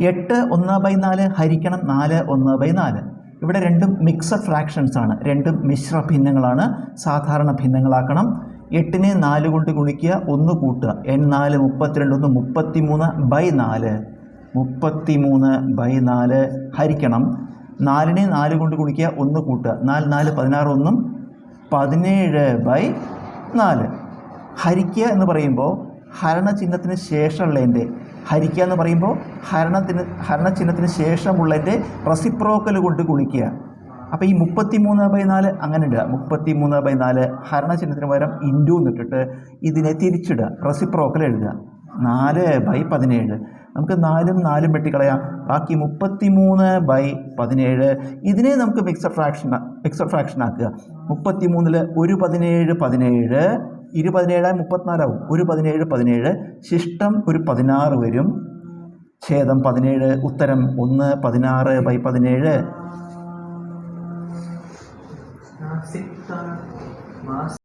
എട്ട് ഒന്ന് ബൈ നാല് ഹരിക്കണം നാല് ഒന്ന് ബൈ നാല്. ഇവിടെ രണ്ടും മിക്സഡ് ഫ്രാക്ഷൻസ് ആണ്. രണ്ടും മിശ്ര ഭിന്നങ്ങളാണ്. സാധാരണ ഭിന്നങ്ങളാക്കണം. എട്ടിനെ നാല് കൊണ്ട് ഗുണിക്കുക ഒന്ന് കൂട്ടുക. എൻ നാല് മുപ്പത്തിരണ്ട് ഒന്ന് മുപ്പത്തിമൂന്ന് ബൈ നാല്. മുപ്പത്തിമൂന്ന് ബൈ നാല് ഹരിക്കണം. നാലിനെ നാല് കൊണ്ട് ഗുണിക്കുക ഒന്ന് കൂട്ടുക. നാല് നാല് പതിനാറ് ഒന്നും പതിനേഴ് ബൈ നാല്. ഹരിക്കുക എന്ന് പറയുമ്പോൾ ഹരണചിഹ്നത്തിന് ശേഷമുള്ളതിന്റെ ഹരിക്കുക എന്ന് പറയുമ്പോൾ ഹരണത്തിന് ഹരണചിഹ്നത്തിന് ശേഷമുള്ളതിന്റെ റെസിപ്രോക്കൽ കൊണ്ട് കുളിക്കുക അപ്പോൾ ഈ മുപ്പത്തി മൂന്ന് ബൈ നാല് അങ്ങനെ ഇടുക. മുപ്പത്തി മൂന്ന് ബൈ നാല് ഹരണചിഹ്നത്തിന് പകരം ഇൻഡു എന്നിട്ടിട്ട് ഇതിനെ തിരിച്ചിടുക. റെസിപ്രോക്കൽ എഴുതുക. നാല് ബൈ പതിനേഴ്. നമുക്ക് നാലും നാലും വെട്ടിക്കളയാം. ബാക്കി മുപ്പത്തി മൂന്ന് ബൈ പതിനേഴ്. ഇതിനെ നമുക്ക് മിക്സഡ് ഫ്രാക്ഷൻ മിക്സഡ് ഫ്രാക്ഷൻ ആക്കുക. മുപ്പത്തി മൂന്നിൽ ഒരു പതിനേഴ് പതിനേഴ്. ഇരു പതിനേഴ് മുപ്പത്തിനാലാവും. ഒരു പതിനേഴ് പതിനേഴ്. ശിഷ്ടം ഒരു പതിനാറ് വരും. ഛേദം പതിനേഴ് ഉത്തരം ഒന്ന് പതിനാറ് ബൈ പതിനേഴ്. മാസ്